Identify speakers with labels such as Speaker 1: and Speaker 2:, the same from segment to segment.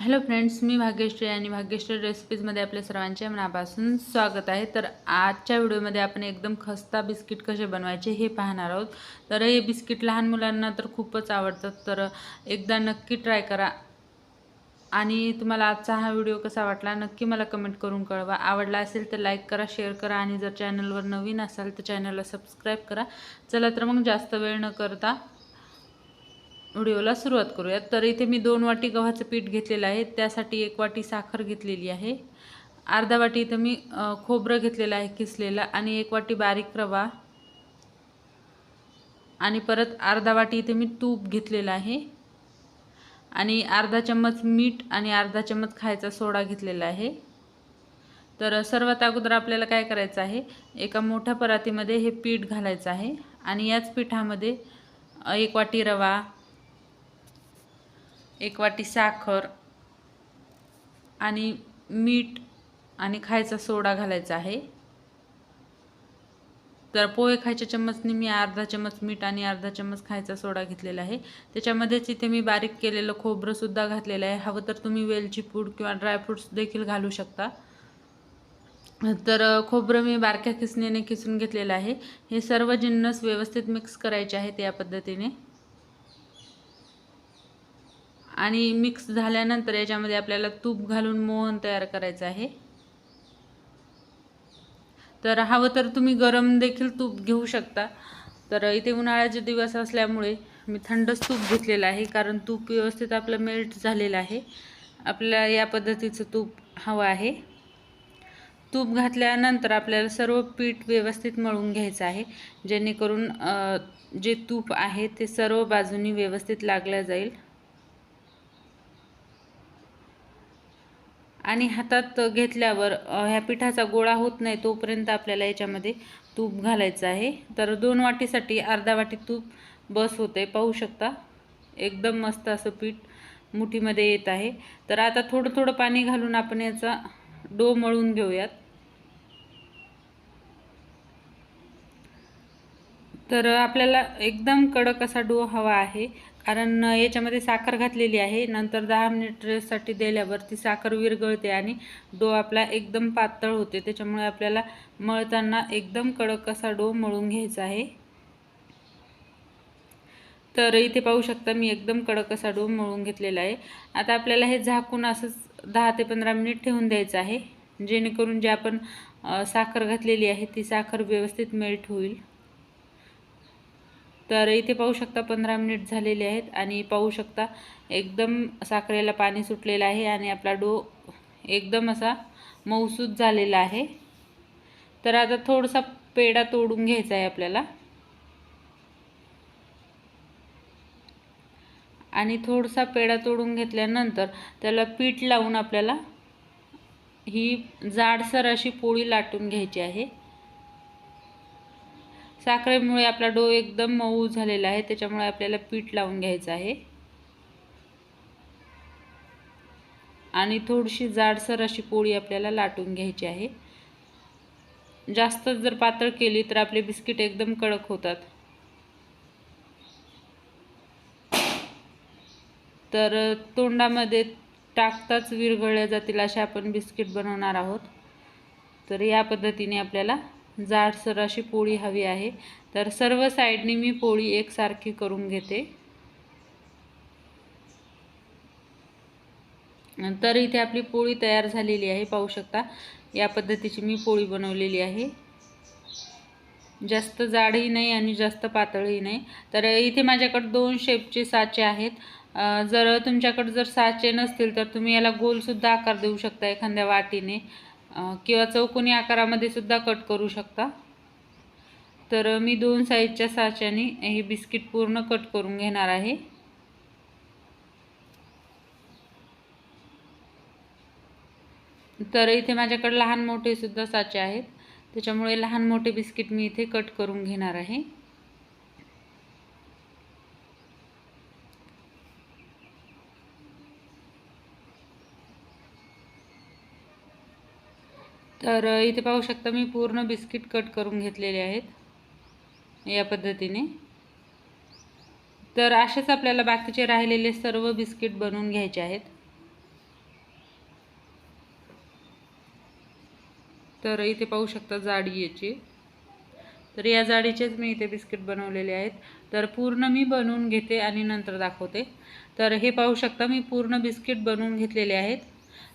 Speaker 1: Hello friends मी भाग्यश्री आणि भाग्यश्री रेसिपीजमध्ये आपल्या सर्वांचे मनापासून स्वागत आहे. तर आजच्या व्हिडिओमध्ये आपण एकदम खस्ता बिस्किट कसे बनवायचे हे पाहणार आहोत. तर हे बिस्किट लहान मुलांना तर खूपच आवडतात तर एकदा नक्की ट्राय करा. आणि तुम्हाला आजचा हा व्हिडिओ कसा वाटला नक्की मला कमेंट करून कळवा. आवडला असेल तर लाईक करा शेअर करा आणि जर चॅनलवर नवीन असाल तर चॅनलला सबस्क्राईब करा. चला तर मग जास्त वेळ न करता व्हिडिओला सुरुवात करूयात. तर इथे मी दोन वाटी गव्हाचं पीठ घेतलेलं आहे. त्यासाठी एक वाटी साखर घेतलेली आहे. अर्धा वाटी इथं मी खोबरं घेतलेलं आहे किसलेलं आणि एक वाटी बारीक रवा. आणि परत अर्धा वाटी इथे मी तूप घेतलेलं आहे. आणि अर्धा चम्मच मीठ आणि अर्धा चम्मच खायचा सोडा घेतलेला आहे. तर सर्वात अगोदर आपल्याला काय करायचं आहे? एका मोठ्या परातीमध्ये हे पीठ घालायचं आहे. आणि याच पिठामध्ये एक वाटी रवा एक वाटी साखर आणि मीठ आणि खायचा सोडा घालायचा आहे. तर पोहे खायच्या चम्मचने मी अर्धा चम्मच मीठ आणि अर्धा चम्मच खायचा सोडा घेतलेला आहे. त्याच्यामध्येच इथे मी बारीक केलेलं खोबरंसुद्धा घातलेलं आहे. हवं तर तुम्ही वेलची पूड किंवा ड्रायफ्रूट्स देखील घालू शकता. तर खोबरं मी बारक्या खिसणीने खिसून घेतलेलं आहे. हे सर्व जिन्नस व्यवस्थित मिक्स करायचे आहेत या पद्धतीने. आणि मिक्स झाल्यानंतर याच्यामध्ये आपल्याला तूप घालून मोहन तयार करायचं आहे. तर हवं तर तुम्ही गरम देखील तूप घेऊ शकता. तर इथे उन्हाळ्याचे दिवस असल्यामुळे मी थंडच तूप घेतलेलं आहे कारण तूप व्यवस्थित आपलं मेल्ट झालेलं आहे. आपल्याला या पद्धतीचं तूप हवं आहे. तूप घातल्यानंतर आपल्याला सर्व पीठ व्यवस्थित मळून घ्यायचं आहे जेणेकरून जे तूप आहे ते सर्व बाजूनी व्यवस्थित लागलं जाईल. आणि हातात घेतल्यावर ह्या पिठाचा गोळा होत नाही तोपर्यंत आपल्याला याच्यामध्ये तूप घालायचं आहे. तर दोन वाटीसाठी अर्धा वाटी तूप बस होते पाहू शकता एकदम मस्त असं पीठ मुठीमध्ये येत आहे. तर आता थोडं थोडं पाणी घालून आपण याचा डो मळून घेऊयात. तर आपल्याला एकदम कडक असा डो हवा आहे. कारण याच्यामध्ये साखर घातलेली आहे. नंतर दहा मिनिट रेससाठी दिल्यावर ती साखर विरघळते आणि डो आपला एकदम पातळ होते. त्याच्यामुळे आपल्याला मळताना एकदम कडक असा डो मळून घ्यायचा आहे. तर इथे पाहू शकता मी एकदम कडक असा डो मळून घेतलेला आहे. आता आपल्याला हे झाकून असंच दहा ते पंधरा मिनिट ठेवून द्यायचं आहे. जेणेकरून जे आपण साखर घातलेली आहे ती साखर व्यवस्थित मेल्ट होईल. तर इथे पाहू शकता पंधरा मिनिट झालेले आहेत आणि पाहू शकता एकदम साखरेला पाणी सुटलेलं आहे आणि आपला डो एकदम असा मऊसूद झालेला आहे. तर आता थोडासा पेढा तोडून घ्यायचा आहे आपल्याला. आणि थोडासा पेढा तोडून घेतल्यानंतर त्याला पीठ लावून आपल्याला ही जाडसर अशी पोळी लाटून घ्यायची आहे. साखरेमुळे आपला डो एकदम मऊ झालेला आहे. त्याच्यामुळे आपल्याला पीठ लावून घ्यायचं आहे. आणि थोडीशी जाडसर अशी पोळी आपल्याला लाटून घ्यायची आहे. जास्त जर पातळ केली तर आपले बिस्किट एकदम कडक होतात. तर तोंडामध्ये टाकताच विरघळल्या जातील असे आपण बिस्किट बनवणार आहोत. तर या पद्धतीने आपल्याला जाडसर अशी पोळी हवी आहे. तर सर्व साईडनी मी पोळी एकसारखी करून घेते. तर इथे आपली पोळी तयार झालेली आहे पाहू शकता. या पद्धतीची मी पोळी बनवलेली आहे. जास्त जाडही नाही आणि जास्त पातळही नाही. तर इथे माझ्याकडे दोन शेपचे साचे आहेत. जर तुमच्याकडे जर साचे नसतील तर तुम्ही याला गोलसुद्धा आकार देऊ शकता एखाद्या वाटीने. किंवा चौकोनी आकारामध्ये सुद्धा कट करू शकता. तर मी दोन साईजच्या साच्याने हे बिस्किट पूर्ण कट करून घेणार आहे. तर इथे माझ्याकडे लहान मोठे सुद्धा साचे आहेत. त्याच्यामुळे लहान मोठे बिस्किट मी इथे कट करून घेणार आहे. तर इथे पाहू शकता मी पूर्ण बिस्किट कट करून घेतलेले आहेत. या पद्धतीने. तर असेच आपल्याला बाकीचे राहिलेले सर्व बिस्किट बनवून घ्यायचे आहेत. तर इथे पाहू शकता जाडी याची. तर या जाडीचेच मी इथे बिस्किट बनवलेले आहेत. तर पूर्ण मी बनवून घेते आणि नंतर दाखवते. तर हे पाहू शकता मी पूर्ण बिस्किट बनवून घेतलेले आहेत.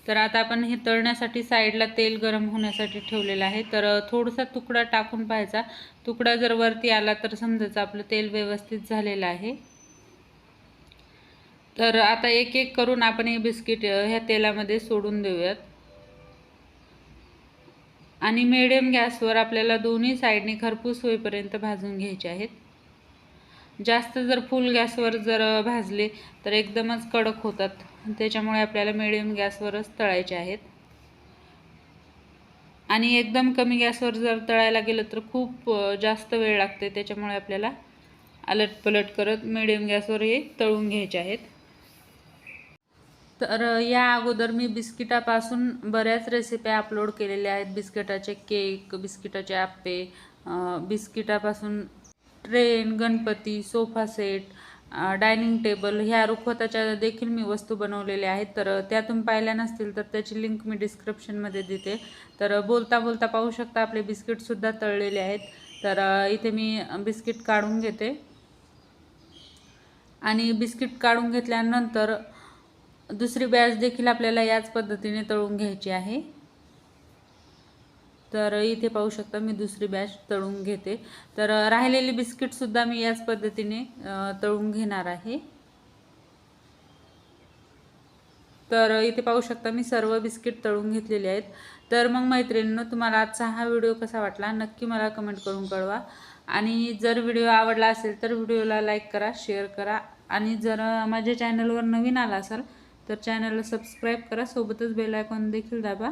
Speaker 1: तर आता आपण हे तळण्यासाठी साईडला तेल गरम होण्यासाठी ठेवलेलं आहे. तर थोडासा तुकडा टाकून पाहायचा. तुकडा जर वरती आला तर समजायचं आपलं तेल व्यवस्थित झालेलं आहे. तर आता एक एक करून आपण हे बिस्किट ह्या तेलामध्ये सोडून देऊयात. आणि मिडियम गॅसवर आपल्याला दोन्ही साईडने खरपूस होईपर्यंत भाजून घ्यायचे आहेत. जास्त जर फुल गॅसवर जर भाजले तर एकदमच कडक होतात. त्याच्यामुळे आपल्याला मिडियम गॅसवरच तळायचे आहेत. आणि एकदम कमी गॅसवर जर तळायला गेलं तर खूप जास्त वेळ लागते. त्याच्यामुळे आपल्याला अलटपलट करत मिडियम गॅसवर हे तळून घ्यायचे आहेत. तर या अगोदर मी बिस्किटापासून बऱ्याच रेसिपी अपलोड केलेल्या आहेत. बिस्किटाचे केक बिस्किटाचे आप्पे बिस्किटापासून train Ganpati sofa set dining table ह्या रुखवताच्या देखील मी वस्तू बनवलेल्या आहेत. तर त्या तुम्ही पाहिल्या नसतील तर त्याची लिंक मी डिस्क्रिप्शनमध्ये देते. तर बोलता बोलता पाहू शकता आपले बिस्किटसुद्धा तळलेले आहेत. तर इथे मी बिस्किट काढून घेते. आणि बिस्किट काढून घेतल्यानंतर दुसरी बॅच देखील आपल्याला याच पद्धतीने तळून घ्यायची आहे. तर इथे पाहू शकता मी दुसरी बॅच तळून घेते. तर राहिलेली बिस्किटसुद्धा मी याच पद्धतीने तळून घेणार आहे. तर इथे पाहू शकता मी सर्व बिस्किट तळून घेतलेले आहेत. तर मग मैत्रिणींनो तुम्हाला आजचा हा व्हिडिओ कसा वाटला नक्की मला कमेंट करून कळवा. आणि जर व्हिडिओ आवडला असेल तर व्हिडिओला लाईक करा शेअर करा. आणि जर माझ्या चॅनलवर नवीन आला असाल तर चॅनलला सबस्क्राईब करा. सोबतच बेल आयकॉन देखील दाबा.